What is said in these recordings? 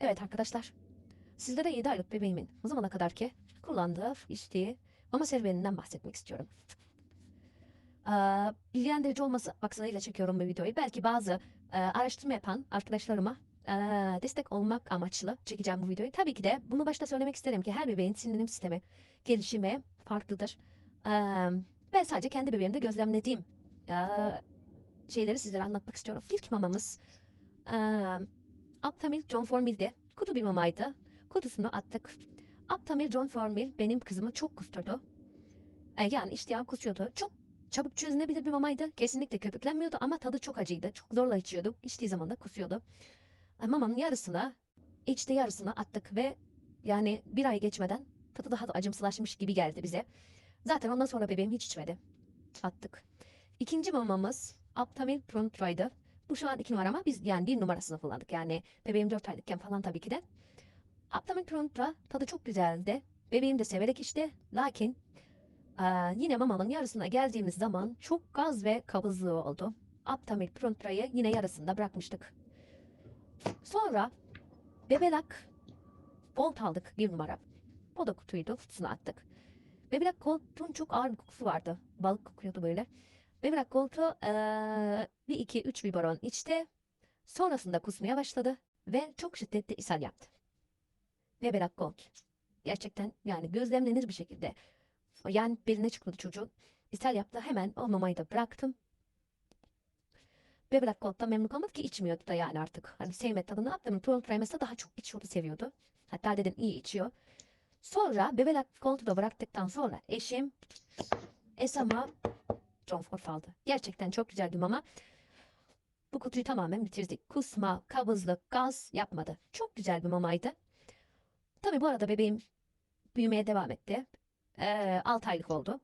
Evet arkadaşlar. Sizlere 7 aylık bebeğimin bu zamana kadar ki kullandığı, içtiği mama serüveninden bahsetmek istiyorum. Aa, bilgilendirici olması maksadıyla çekiyorum bu videoyu. Belki bazı e, araştırma yapan arkadaşlarıma e, destek olmak amaçlı çekeceğim bu videoyu. Tabii ki de bunu başta söylemek isterim ki her bebeğin sindirim sistemi gelişimi farklıdır. Ee, ben sadece kendi bebeğimde gözlemlediğim e, şeyleri sizlere anlatmak istiyorum. İlk mamamız e, Aptamil John Formil'de kutu bir mamaydı. Kutusunu attık. Aptamil John Formil benim kızımı çok kusturdu. E, yani iştahı kusuyordu. Çok çabuk çözünebilir bir mamaydı. Kesinlikle köpüklenmiyordu ama tadı çok acıydı. Çok zorla içiyordu. İçtiği zaman da kusuyordu. E, mamanın yarısına, içti yarısına attık ve yani bir ay geçmeden tadı daha da acımsılaşmış gibi geldi bize. Zaten ondan sonra bebeğim hiç içmedi. Attık. İkinci mamamız Aptamil Prontra'ydı. Bu şu an iki numara ama biz yani bir numarasını kullandık. Yani bebeğim dört aylıkken falan tabii ki de. Aptamil Prontra tadı çok güzeldi. Bebeğim de severek içti. Lakin eee, yine mamanın yarısına geldiğimiz zaman çok gaz ve kabızlığı oldu. Aptamil Prontra'yı yine yarısında bırakmıştık. Sonra bebelak Bolt aldık bir numara. O da kutuydu. Kutusuna attık. Bebelak Gold'un çok ağır bir kokusu vardı. Balık kokuyordu böyle. Bebelak Gold'u eee, bir iki üç biberon içti. Sonrasında kusmaya başladı. Ve çok şiddetli ishal yaptı. Bebelak Gold. Gerçekten yani gözlemlenir bir şekilde. Yani beline çıkmadı çocuğun. İshal yaptı. Hemen o mamayı da bıraktım. Bebelak Gold'dan memnun kalmadı ki içmiyordu da yani artık. Hani sevmedi tadını yaptım. Tuğrul Primus'ta daha çok içiyordu, seviyordu. Hatta dedim iyi içiyor. Sonra Bebelak Gold'u da bıraktıktan sonra eşim Esama John Ford aldı. Gerçekten çok güzel bir mama. Bu kutuyu tamamen bitirdik. Kusma, kabızlık, gaz yapmadı. Çok güzel bir mamaydı. Tabii bu arada bebeğim büyümeye devam etti. Ee, 6 aylık oldu.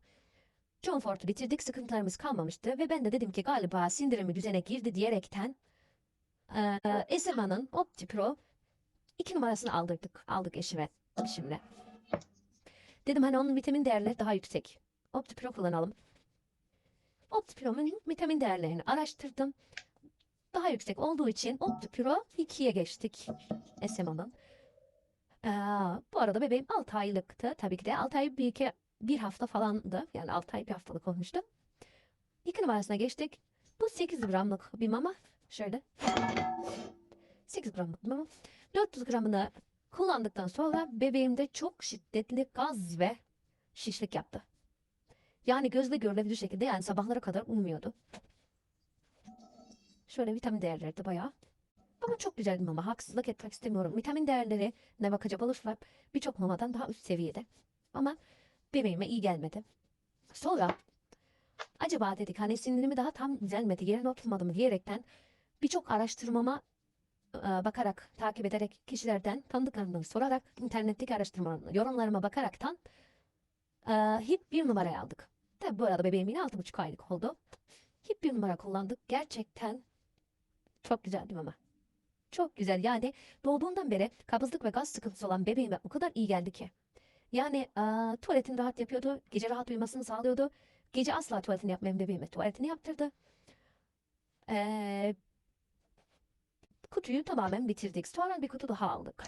John Ford'u bitirdik. Sıkıntılarımız kalmamıştı. Ve ben de dedim ki galiba sindirimi düzene girdi diyerekten ee, Esema'nın Opti Pro 2 numarasını aldırdık. Aldık eşime. Eşimle. Dedim hani onun vitamin değerleri daha yüksek. Opti Pro kullanalım. OptiPro'nun vitamin değerlerini araştırdım. Daha yüksek olduğu için OptiPro 2'ye geçtik SMA'nın. Ee, bu arada bebeğim 6 aylıktı. Tabii ki de 6 ay bir, iki, bir hafta falandı. Yani 6 ay bir haftalık olmuştu. 2 numarasına geçtik. Bu 8 gramlık bir mama. Şöyle. 8 gramlık bir mama. 400 gramını kullandıktan sonra bebeğimde çok şiddetli gaz ve şişlik yaptı. Yani gözle görülebilir şekilde yani sabahlara kadar uyumuyordu. Şöyle vitamin değerleri de bayağı. Ama çok güzel bir mama. Haksızlık etmek istemiyorum. Vitamin değerleri ne bakacak olursak birçok mamadan daha üst seviyede. Ama bebeğime iyi gelmedi. Sonra acaba dedik hani sindirimi daha tam düzelmedi, yerine oturmadı mı diyerekten birçok araştırmama e, bakarak, takip ederek, kişilerden tanıdıklarından sorarak, internetteki araştırmalarına, yorumlarıma bakaraktan e, hip bir numaraya aldık. Tabi bu arada bebeğim yine 6,5 aylık oldu. Hip bir numara kullandık. Gerçekten çok güzel bir mama. Çok güzel. Yani doğduğundan beri kabızlık ve gaz sıkıntısı olan bebeğime o kadar iyi geldi ki. Yani eee tuvaletini rahat yapıyordu. Gece rahat uyumasını sağlıyordu. Gece asla tuvaletini yapmayan bebeğime tuvaletini yaptırdı. Eee, kutuyu tamamen bitirdik. Sonra bir kutu daha aldık.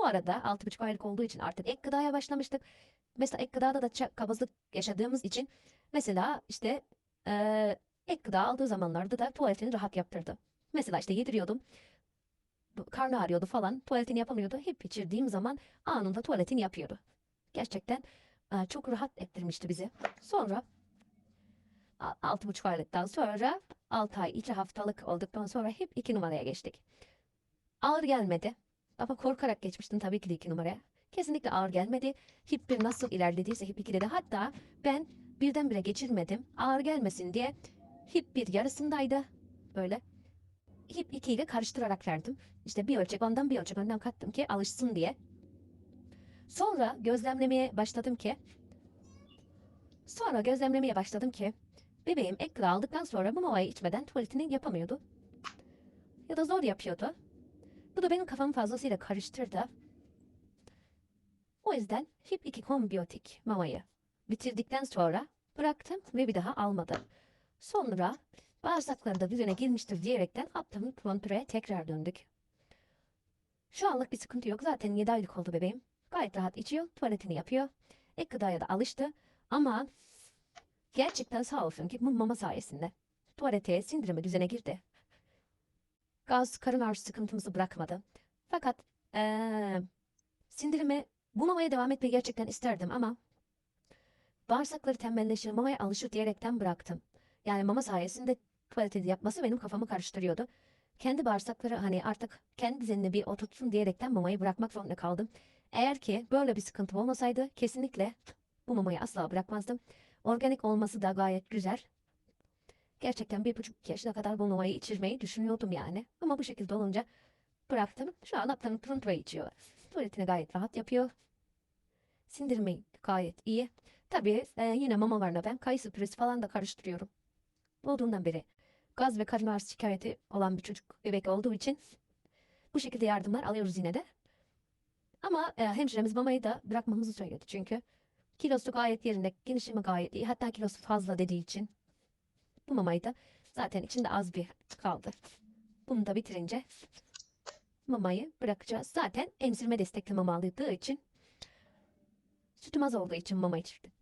Bu arada 6,5 aylık olduğu için artık ek gıdaya başlamıştık. Mesela ek gıdada da kabızlık yaşadığımız için mesela işte eee, ek gıda aldığı zamanlarda da tuvaletini rahat yaptırdı. Mesela işte yediriyordum. Karnı ağrıyordu falan. Tuvaletini yapamıyordu. Hep içirdiğim zaman anında tuvaletini yapıyordu. Gerçekten eee, çok rahat ettirmişti bizi. Sonra a- altı buçuk aylıktan sonra 6 ay 2 haftalık olduktan sonra hep 2 numaraya geçtik. Ağır gelmedi. Ama korkarak geçmiştim tabii ki de 2 numaraya. Kesinlikle ağır gelmedi. Hip 1 nasıl ilerlediyse Hip 2'de de hatta ben birdenbire geçirmedim. Ağır gelmesin diye Hip 1 yarısındaydı. Böyle. Hip 2 ile karıştırarak verdim. İşte bir ölçek ondan bir ölçek ondan kattım ki alışsın diye. Sonra gözlemlemeye başladım ki sonra gözlemlemeye başladım ki bebeğim ek gıda aldıktan sonra bu mamayı içmeden tuvaletini yapamıyordu. Ya da zor yapıyordu. Bu da benim kafamı fazlasıyla karıştırdı. O yüzden Hip 2 kombiyotik mamayı bitirdikten sonra bıraktım ve bir daha almadım. Sonra bağırsakları da düzene girmiştir diyerekten Aptamil Pronture'ye tekrar döndük. Şu anlık bir sıkıntı yok. Zaten 7 aylık oldu bebeğim. Gayet rahat içiyor. Tuvaletini yapıyor. Ek gıdaya da alıştı. Ama gerçekten sağ olsun ki bu mama sayesinde tuvalete, sindirimi düzene girdi. Gaz, karın ağrısı sıkıntımızı bırakmadı. Fakat eee sindirime bu mamaya devam etmeyi gerçekten isterdim ama bağırsakları tembelleşir, mamaya alışır diyerekten bıraktım. Yani mama sayesinde tuvalete yapması benim kafamı karıştırıyordu. Kendi bağırsakları hani artık kendi düzenine bir oturtsun diyerekten mamayı bırakmak zorunda kaldım. Eğer ki böyle bir sıkıntım olmasaydı kesinlikle bu mamayı asla bırakmazdım. Organik olması da gayet güzel. Gerçekten bir buçuk yaşına kadar bu mamayı içirmeyi düşünüyordum yani. Ama bu şekilde olunca bıraktım. Şu an aptanın turuntuva içiyor. Tuvaletini gayet rahat yapıyor. Sindirmeyi gayet iyi. Tabii e, yine mamalarına ben kayısı püresi falan da karıştırıyorum. Doğduğundan beri gaz ve karın ağrısı şikayeti olan bir çocuk bebek olduğu için bu şekilde yardımlar alıyoruz yine de. Ama e, hemşiremiz mamayı da bırakmamızı söyledi çünkü kilosu gayet yerinde, gelişimi gayet iyi. Hatta kilosu fazla dediği için bu mamayı da zaten içinde az bir kaldı. Bunu da bitirince mamayı bırakacağız. Zaten emzirme destekli mama aldığı için sütüm az olduğu için mama içirdim.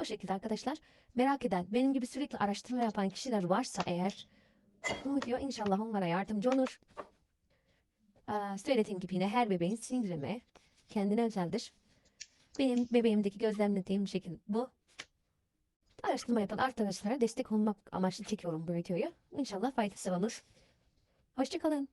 O şekilde arkadaşlar merak eden, benim gibi sürekli araştırma yapan kişiler varsa eğer bu video inşallah onlara yardımcı olur. Aa, söylediğim gibi yine her bebeğin sindirimi kendine özeldir. Benim bebeğimdeki gözlemlediğim şekil bu. Araştırma yapan arkadaşlara destek olmak amaçlı çekiyorum bu videoyu. İnşallah faydası olur. Hoşçakalın.